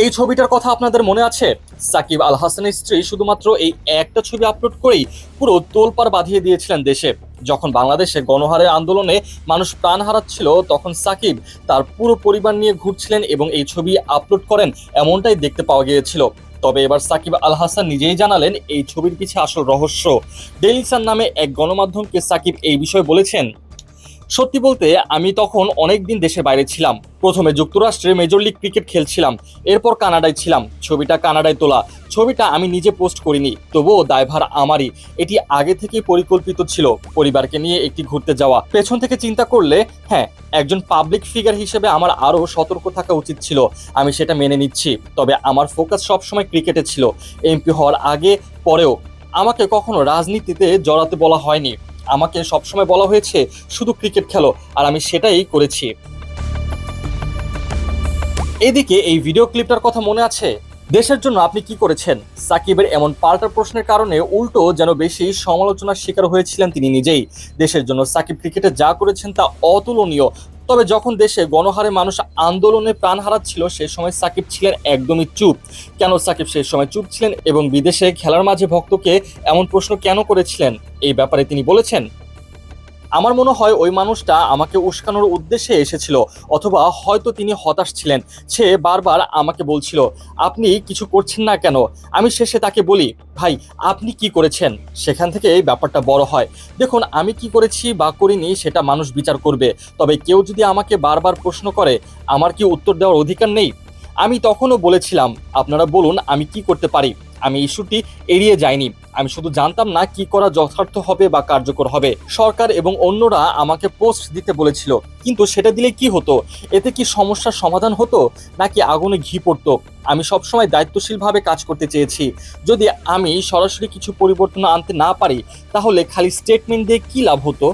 এই ছবিটার কথা আপনাদের মনে আছে? সাকিব আল হাসানের স্ত্রী শুধুমাত্র এই একটা ছবি আপলোড করেই পুরো তোলপাড় বাঁধিয়ে দিয়েছিলেন দেশে। যখন বাংলাদেশে গণহারের আন্দোলনে মানুষ প্রাণ হারাচ্ছিল, তখন সাকিব তার পুরো পরিবার নিয়ে ঘুরছিলেন এবং এই ছবি আপলোড করেন এমনটাই দেখতে পাওয়া গিয়েছিল। তবে এবার সাকিব আল হাসান নিজেই জানালেন এই ছবির পিছে আসল রহস্য। ডেইলি সান নামে এক গণমাধ্যমকে সাকিব এই বিষয়ে বলেছেন সত্যি বলতে, আমি তখন অনেক দিন দেশের বাইরে ছিলাম। প্রথমে যুক্তরাষ্ট্রে মেজর লিগ ক্রিকেট খেলছিলাম, এরপর কানাডায় ছিলাম। ছবিটা কানাডায় তোলা, ছবিটা আমি নিজে পোস্ট করিনি, তবুও দায়ভার আমারই। এটি আগে থেকেই পরিকল্পিত ছিল, পরিবারকে নিয়ে একটি ঘুরতে যাওয়া। পেছন থেকে চিন্তা করলে হ্যাঁ একজন পাবলিক ফিগার হিসেবে আমার আরও সতর্ক থাকা উচিত ছিল, আমি সেটা মেনে নিচ্ছি। তবে আমার ফোকাস সবসময় ক্রিকেটে ছিল। এমপি হওয়ার আগে, পরেও আমাকে কখনো রাজনীতিতে জড়াতে বলা হয়নি। আমাকে সবসময় বলা হয়েছে শুধু ক্রিকেট খেলো, আর আমি সেটাই করেছি। এদিকে এই ভিডিও ক্লিপটার কথা মনে আছে? দেশের জন্য আপনি কি করেছেন? সাকিবের এমন পাল্টা প্রশ্নের কারণে উল্টো যেন বেশি সমালোচনার শিকার হয়েছিলেন তিনি নিজেই। দেশের জন্য সাকিব ক্রিকেটে যা করেছেন তা অতুলনীয় তবে যখন দেশে গণহারে মানুষ আন্দোলনে প্রাণ হারাচ্ছিল, সে সময় সাকিব ছিলেন একদমই চুপ। কেন সাকিব সেই সময় চুপ ছিলেন এবং বিদেশে খেলার মাঝে ভক্তকে এমন প্রশ্ন কেন করেছিলেন, এই ব্যাপারে তিনি বলেছেন? আমার মনে হয় ওই মানুষটা আমাকে উস্কানোর উদ্দেশ্যে এসেছিল, অথবা হয়তো তিনি হতাশ ছিলেন। সে বারবার আমাকে বলছিল, আপনি কিছু করছেন না কেন? আমি শেষে তাকে বলি, ভাই, আপনি কি করেছেন? সেখান থেকে এই ব্যাপারটা বড় হয়। দেখুন, আমি কি করেছি বা করিনি সেটা মানুষ বিচার করবে। তবে কেউ যদি আমাকে বারবার প্রশ্ন করে, আমার কি উত্তর দেওয়ার অধিকার নেই? আমি তখনও বলেছিলাম, আপনারা বলুন আমি কি করতে পারি? আমি ইস্যুটি এড়িয়ে যাইনি। আমি শুধু জানতাম না কি করা যথার্থ হবে বা কার্যকর হবে। সরকার এবং অন্যরা আমাকে পোস্ট দিতে বলেছিল, কিন্তু সেটা দিলে কি হতো? এতে কি সমস্যার সমাধান হতো? নাকি আগুনে ঘি পড়তো? আমি সবসময় দায়িত্বশীলভাবে কাজ করতে চেয়েছি। যদি আমি সরাসরি কিছু পরিবর্তন আনতে না পারি, তাহলে খালি স্টেটমেন্ট দিয়ে কি লাভ হতো?